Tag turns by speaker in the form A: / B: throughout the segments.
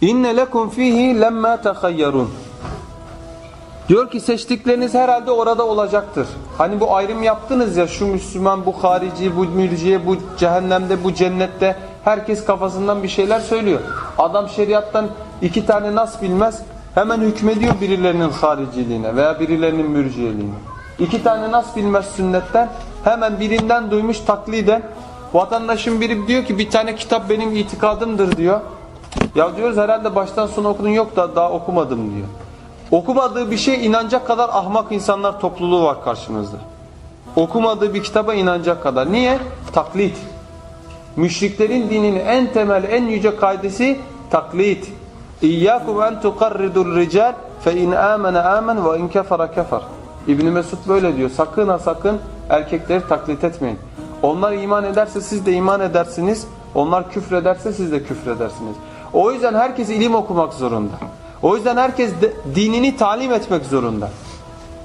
A: İnne lekum fihi lemma tahayyarun. Diyor ki seçtikleriniz herhalde orada olacaktır. Hani bu ayrım yaptınız ya şu Müslüman, bu harici, bu mürciye, bu cehennemde, bu cennette. Herkes kafasından bir şeyler söylüyor. Adam şeriattan iki tane nas bilmez. Hemen hükmediyor birilerinin hariciliğine veya birilerinin mürciyeliğine. İki tane nas bilmez sünnetten. Hemen birinden duymuş takliden. Vatandaşın biri diyor ki bir tane kitap benim itikadımdır diyor. Ya diyoruz herhalde baştan sona okudun yok da daha okumadım diyor. Okumadığı bir şey inanacak kadar ahmak insanlar topluluğu var karşınızda. Okumadığı bir kitaba inanacak kadar. Niye? Taklit. Müşriklerin dininin en temel, en yüce kaidesi taklit. İyyâkum en tukarridur rical fe in âmene âmen ve in kefere kefer. İbn Mesud böyle diyor. Sakın ha sakın erkekleri taklit etmeyin. Onlar iman ederse siz de iman edersiniz. Onlar küfrederse siz de küfredersiniz. O yüzden herkes ilim okumak zorunda. O yüzden herkes dinini talim etmek zorunda.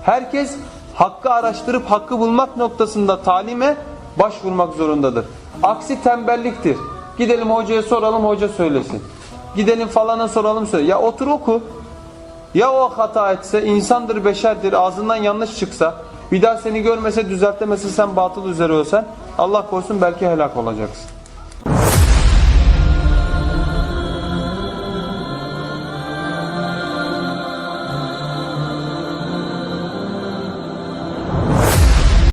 A: Herkes hakkı araştırıp hakkı bulmak noktasında talime başvurmak zorundadır. Aksi tembelliktir. Gidelim hocaya soralım hoca söylesin. Gidelim falana soralım söyle. Ya otur oku. Ya o hata etse insandır beşerdir ağzından yanlış çıksa bir daha seni görmese düzeltemese sen batıl üzere ölsen Allah korusun belki helak olacaksın.